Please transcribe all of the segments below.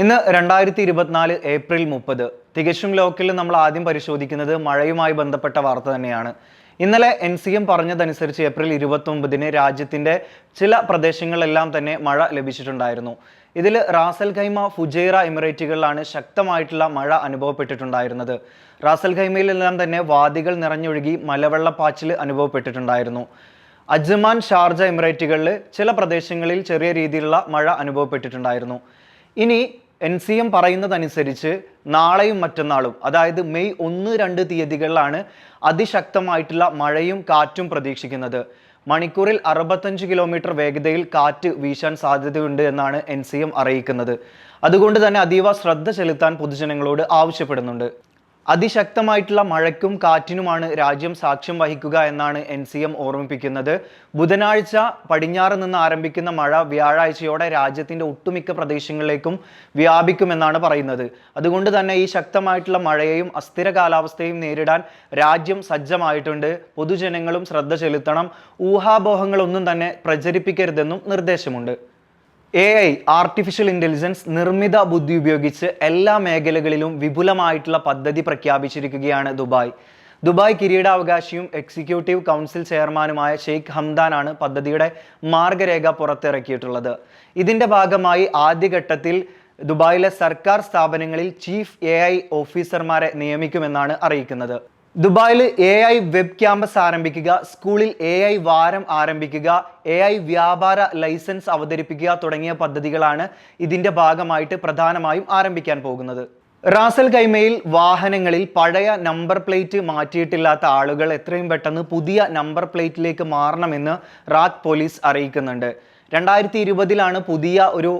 ഇന്ന് രണ്ടായിരത്തി ഇരുപത്തിനാല് ഏപ്രിൽ മുപ്പത്. തികച്ചും ലോക്കലിൽ നമ്മൾ ആദ്യം പരിശോധിക്കുന്നത് മഴയുമായി ബന്ധപ്പെട്ട വാർത്ത തന്നെയാണ്. ഇന്നലെ എൻ സി എം പറഞ്ഞതനുസരിച്ച് ഏപ്രിൽ ഇരുപത്തൊമ്പതിന് രാജ്യത്തിന്റെ ചില പ്രദേശങ്ങളിലെല്ലാം തന്നെ മഴ ലഭിച്ചിട്ടുണ്ടായിരുന്നു. ഇതിൽ റാസൽ ഖൈമ ഫുജൈറ എമിറേറ്റുകളിലാണ് ശക്തമായിട്ടുള്ള മഴ അനുഭവപ്പെട്ടിട്ടുണ്ടായിരുന്നത്. റാസൽ ഖൈമയിലെല്ലാം തന്നെ വാദികൾ നിറഞ്ഞൊഴുകി മലവെള്ളപ്പാച്ചിൽ അനുഭവപ്പെട്ടിട്ടുണ്ടായിരുന്നു. അജ്മാൻ ഷാർജ എമിറേറ്റുകളിൽ ചില പ്രദേശങ്ങളിൽ ചെറിയ രീതിയിലുള്ള മഴ അനുഭവപ്പെട്ടിട്ടുണ്ടായിരുന്നു. ഇനി എൻ സി എം പറയുന്നതനുസരിച്ച് നാളെയും മറ്റന്നാളും അതായത് മെയ് ഒന്ന് രണ്ട് തീയതികളിലാണ് അതിശക്തമായിട്ടുള്ള മഴയും കാറ്റും പ്രതീക്ഷിക്കുന്നത്. മണിക്കൂറിൽ അറുപത്തഞ്ച് കിലോമീറ്റർ വേഗതയിൽ കാറ്റ് വീശാൻ സാധ്യതയുണ്ട് എന്നാണ് എൻ സി എം അറിയിക്കുന്നത്. അതുകൊണ്ട് തന്നെ അതീവ ശ്രദ്ധ ചെലുത്താൻ പൊതുജനങ്ങളോട് ആവശ്യപ്പെടുന്നുണ്ട്. അതിശക്തമായിട്ടുള്ള മഴയ്ക്കും കാറ്റിനുമാണ് രാജ്യം സാക്ഷ്യം വഹിക്കുക എന്നാണ് എൻ സി എം ഓർമ്മിപ്പിക്കുന്നത്. ബുധനാഴ്ച പടിഞ്ഞാറ് നിന്ന് ആരംഭിക്കുന്ന മഴ വ്യാഴാഴ്ചയോടെ രാജ്യത്തിന്റെ ഒട്ടുമിക്ക പ്രദേശങ്ങളിലേക്കും വ്യാപിക്കുമെന്നാണ് പറയുന്നത്. അതുകൊണ്ട് തന്നെ ഈ ശക്തമായിട്ടുള്ള മഴയെയും അസ്ഥിര കാലാവസ്ഥയും നേരിടാൻ രാജ്യം സജ്ജമായിട്ടുണ്ട്. പൊതുജനങ്ങളും ശ്രദ്ധ ചെലുത്തണം. ഊഹാപോഹങ്ങളൊന്നും തന്നെ പ്രചരിപ്പിക്കരുതെന്നും നിർദ്ദേശമുണ്ട്. എ ഐ ആർട്ടിഫിഷ്യൽ ഇന്റലിജൻസ് നിർമ്മിത ബുദ്ധി ഉപയോഗിച്ച് എല്ലാ മേഖലകളിലും വിപുലമായിട്ടുള്ള പദ്ധതി പ്രഖ്യാപിച്ചിരിക്കുകയാണ് ദുബായ്. ദുബായ് കിരീടാവകാശിയും എക്സിക്യൂട്ടീവ് കൗൺസിൽ ചെയർമാനുമായ ഷെയ്ഖ് ഹംദാനാണ് പദ്ധതിയുടെ മാർഗരേഖ പുറത്തിറക്കിയിട്ടുള്ളത്. ഇതിന്റെ ഭാഗമായി ആദ്യഘട്ടത്തിൽ ദുബായിലെ സർക്കാർ സ്ഥാപനങ്ങളിൽ ചീഫ് എ ഐ ഓഫീസർമാരെ നിയമിക്കുമെന്നാണ് അറിയിക്കുന്നത്. ദുബായിൽ എ ഐ വെബ് ക്യാമ്പസ് ആരംഭിക്കുക സ്കൂളിൽ എ ഐ വാരം ആരംഭിക്കുക എ ഐ വ്യാപാര ലൈസൻസ് അവതരിപ്പിക്കുക തുടങ്ങിയ പദ്ധതികളാണ് ഇതിന്റെ ഭാഗമായിട്ട് പ്രധാനമായും ആരംഭിക്കാൻ പോകുന്നത്. റാസൽ കൈമയിൽ വാഹനങ്ങളിൽ പഴയ നമ്പർ പ്ലേറ്റ് മാറ്റിയിട്ടില്ലാത്ത ആളുകൾ എത്രയും പെട്ടെന്ന് പുതിയ നമ്പർ പ്ലേറ്റിലേക്ക് മാറണമെന്ന് റാത്ത് പോലീസ് അറിയിക്കുന്നുണ്ട്. രണ്ടായിരത്തി ഇരുപതിലാണ് പുതിയ ഒരു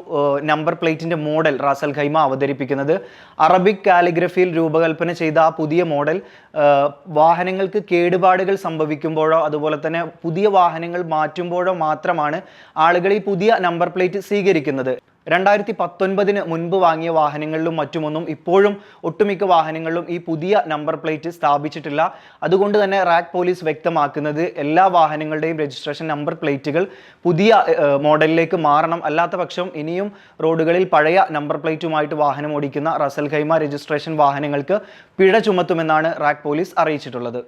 നമ്പർ പ്ലേറ്റിന്റെ മോഡൽ റാസൽ ഖൈമ അവതരിപ്പിക്കുന്നത്. അറബിക് കാലിഗ്രഫിയിൽ രൂപകൽപ്പന ചെയ്ത ആ പുതിയ മോഡൽ വാഹനങ്ങൾക്ക് കേടുപാടുകൾ സംഭവിക്കുമ്പോഴോ അതുപോലെ തന്നെ പുതിയ വാഹനങ്ങൾ മാറ്റുമ്പോഴോ മാത്രമാണ് ആളുകൾ ഈ പുതിയ നമ്പർ പ്ലേറ്റ് സ്വീകരിക്കുന്നത്. രണ്ടായിരത്തി പത്തൊൻപതിന് മുൻപ് വാങ്ങിയ വാഹനങ്ങളിലും മറ്റുമൊന്നും ഇപ്പോഴും ഒട്ടുമിക്ക വാഹനങ്ങളിലും ഈ പുതിയ നമ്പർ പ്ലേറ്റ് സ്ഥാപിച്ചിട്ടില്ല. അതുകൊണ്ട് തന്നെ റാക്ക് പോലീസ് വ്യക്തമാക്കുന്നത് എല്ലാ വാഹനങ്ങളുടെയും രജിസ്ട്രേഷൻ നമ്പർ പ്ലേറ്റുകൾ പുതിയ മോഡലിലേക്ക് മാറണം. അല്ലാത്ത ഇനിയും റോഡുകളിൽ പഴയ നമ്പർ പ്ലേറ്റുമായിട്ട് വാഹനം ഓടിക്കുന്ന റസൽ ഖൈമ രജിസ്ട്രേഷൻ വാഹനങ്ങൾക്ക് പിഴ ചുമത്തുമെന്നാണ് റാക്ക് പോലീസ് അറിയിച്ചിട്ടുള്ളത്.